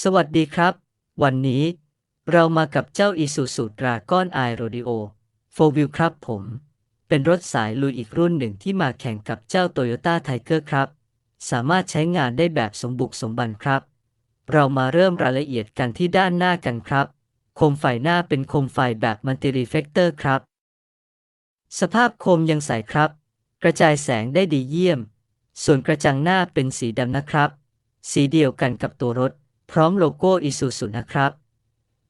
สวัสดีครับ วันนี้เรามากับเจ้า Isuzu Dragon i Rodeo 4 Wheel ครับผม เป็นรถสายลุยอีกรุ่นหนึ่งที่มาแข่งกับเจ้า Toyota Tiger ครับ สามารถใช้งานได้แบบสมบุกสมบันครับ เรามาเริ่มรายละเอียดกันที่ด้านหน้ากันครับ โคมไฟหน้าเป็นโคมไฟแบบมัลติรีเฟกเตอร์ครับ สภาพโคมยังใสครับ กระจายแสงได้ดีเยี่ยม ส่วนกระจังหน้าเป็นสีดำนะครับ สีเดียวกันกับตัวรถ พร้อมโลโก้ Isuzu นะครับ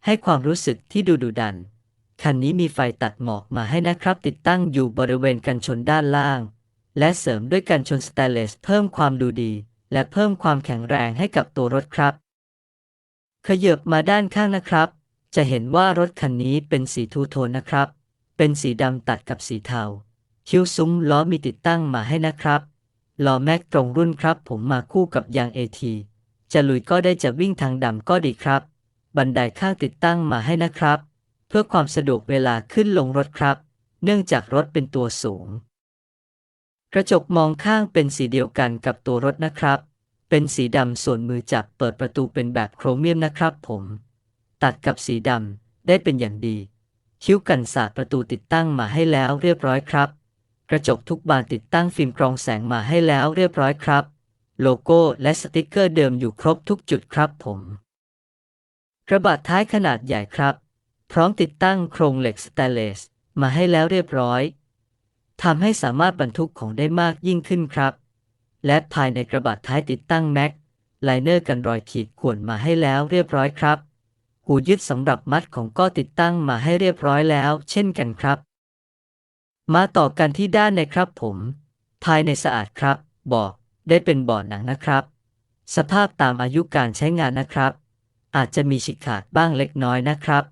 ให้ความรู้สึกที่ดูดุดัน คันนี้มีไฟตัดหมอกมาให้นะครับ ติดตั้งอยู่บริเวณกันชนด้านล่าง และเสริมด้วยกันชนสแตนเลสเพิ่มความดูดี และเพิ่มความแข็งแรงให้กับตัวรถครับ ขยับมาด้านข้างนะครับ จะเห็นว่ารถคันนี้เป็นสีทูโทนนะครับ เป็นสีดำตัดกับสีเทา คิ้วซุ้มล้อมีติดตั้งมาให้นะครับล้อแม็กตรงรุ่นครับ ผมมาคู่กับยาง AT จะลุยก็ได้จะวิ่งทางดำก็ดีครับ บันไดข้างติดตั้งมาให้นะครับ เพื่อความสะดวกเวลาขึ้นลงรถครับ เนื่องจากรถเป็นตัวสูง กระจกมองข้างเป็นสีเดียวกันกับตัวรถนะครับ เป็นสีดำส่วนมือจับเปิดประตูเป็นแบบโครเมียมนะครับผม ตัดกับสีดำได้เป็นอย่างดี คิ้วกันสาดประตูติดตั้งมาให้แล้วเรียบร้อยครับ กระจกทุกบานติดตั้งฟิล์มกรองแสงมาให้แล้วเรียบร้อยครับ โลโก้และสติกเกอร์เดิมอยู่ครบทุกจุดครับผมกระบะท้ายขนาดใหญ่ครับ พร้อมติดตั้งโครงเหล็กสแตนเลสมาให้แล้วเรียบร้อยทำให้สามารถบรรทุกของได้มากยิ่งขึ้นครับ และภายในกระบะท้ายติดตั้งแม็กไลเนอร์กันรอยขีดข่วนมาให้แล้วเรียบร้อยครับ หูยึดสำหรับมัดของก็ติดตั้งมาให้เรียบร้อยแล้ว เช่นกันครับ มาต่อกันที่ด้านในครับผม ภายในสะอาดครับ บอก ได้เป็นบาะหนังนะครับ สภาพตามอายุการใช้งานนะครับ อาจจะมีฉีกขาดบ้างเล็กน้อยนะครับ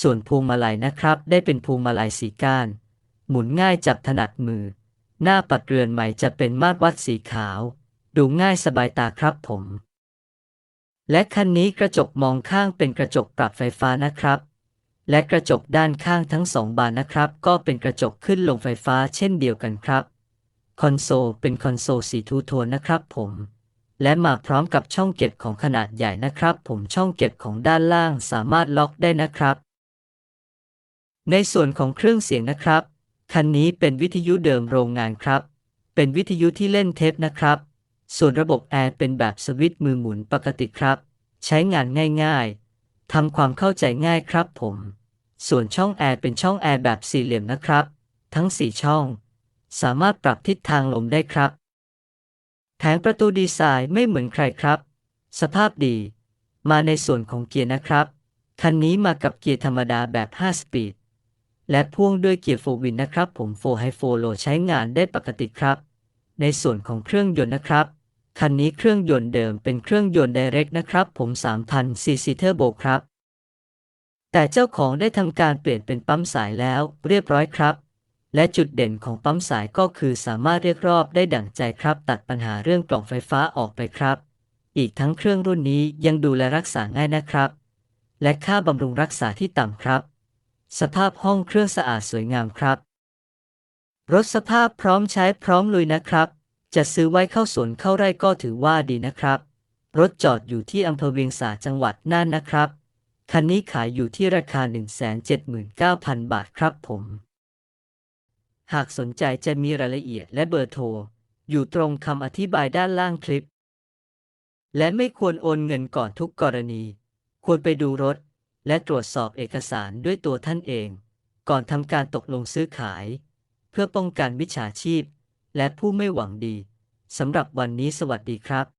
ส่วนพวงมาลัยนะครับ ได้เป็นพวงมาลัยสีก้าน หมุนง่ายจับถนัดมือ หน้าปัดเรือนใหม่จะเป็นมาตรวัดสีขาว ดูง่ายสบายตาครับผม และคันนี้กระจกมองข้างเป็นกระจกปรับไฟฟ้านะครับและกระจกด้านข้างทั้งสองบานนะครับ ก็เป็นกระจกขึ้นลงไฟฟ้าเช่นเดียวกันครับ คอนโซลเป็นคอนโซลสีทูโทนนะครับผม และมาพร้อมกับช่องเก็บของขนาดใหญ่นะครับ ผมช่องเก็บของด้านล่างสามารถล็อกได้นะครับ ในส่วนของเครื่องเสียงนะครับ คันนี้เป็นวิทยุเดิมโรงงานครับ เป็นวิทยุที่เล่นเทปนะครับ ส่วนระบบแอร์เป็นแบบสวิตช์มือหมุนปกติครับ ใช้งานง่ายๆทำความเข้าใจง่ายครับผม ส่วนช่องแอร์เป็นช่องแอร์แบบสี่เหลี่ยมนะครับ ทั้ง 4 ช่อง สามารถปรับทิศทางลมได้ครับ แผงประตูดีไซน์ไม่เหมือนใครครับ สภาพดี มาในส่วนของเกียร์นะครับ คันนี้มากับเกียร์ธรรมดาแบบ 5 สปีด และพ่วงด้วยเกียร์โฟวินนะครับ ผมโฟไฮโฟโลใช้งานได้ปกติครับ ในส่วนของเครื่องยนต์นะครับ คันนี้เครื่องยนต์เดิมเป็นเครื่องยนต์ไดเรกนะครับ ผม3,000ซีซีเทอร์โบครับ แต่เจ้าของได้ทำการเปลี่ยนเป็นปั๊มสายแล้วเรียบร้อยครับ และจุดเด่นของปั๊มสายก็คือสามารถเรียกรอบได้ดั่งใจครับ ตัดปัญหาเรื่องกล่องไฟฟ้าออกไปครับ อีกทั้งเครื่องรุ่นนี้ยังดูแลรักษาง่ายนะครับ และค่าบำรุงรักษาที่ต่ำครับ สภาพห้องเครื่องสะอาดสวยงามครับ รถสภาพพร้อมใช้พร้อมลุยนะครับ จะซื้อไว้เข้าสวนเข้าไร่ก็ถือว่าดีนะครับ รถจอดอยู่ที่อำเภอเวียงสาจังหวัดน่านนะครับคันนี้ขายอยู่ที่ราคา 179,000 บาทครับผม หากสนใจจะมีรายละเอียดและเบอร์โทร อยู่ตรงคำอธิบายด้านล่างคลิป และไม่ควรโอนเงินก่อนทุกกรณี ควรไปดูรถ และตรวจสอบเอกสารด้วยตัวท่านเอง ก่อนทำการตกลงซื้อขาย เพื่อป้องกันมิจฉาชีพ และผู้ไม่หวังดีสำหรับวันนี้สวัสดีครับ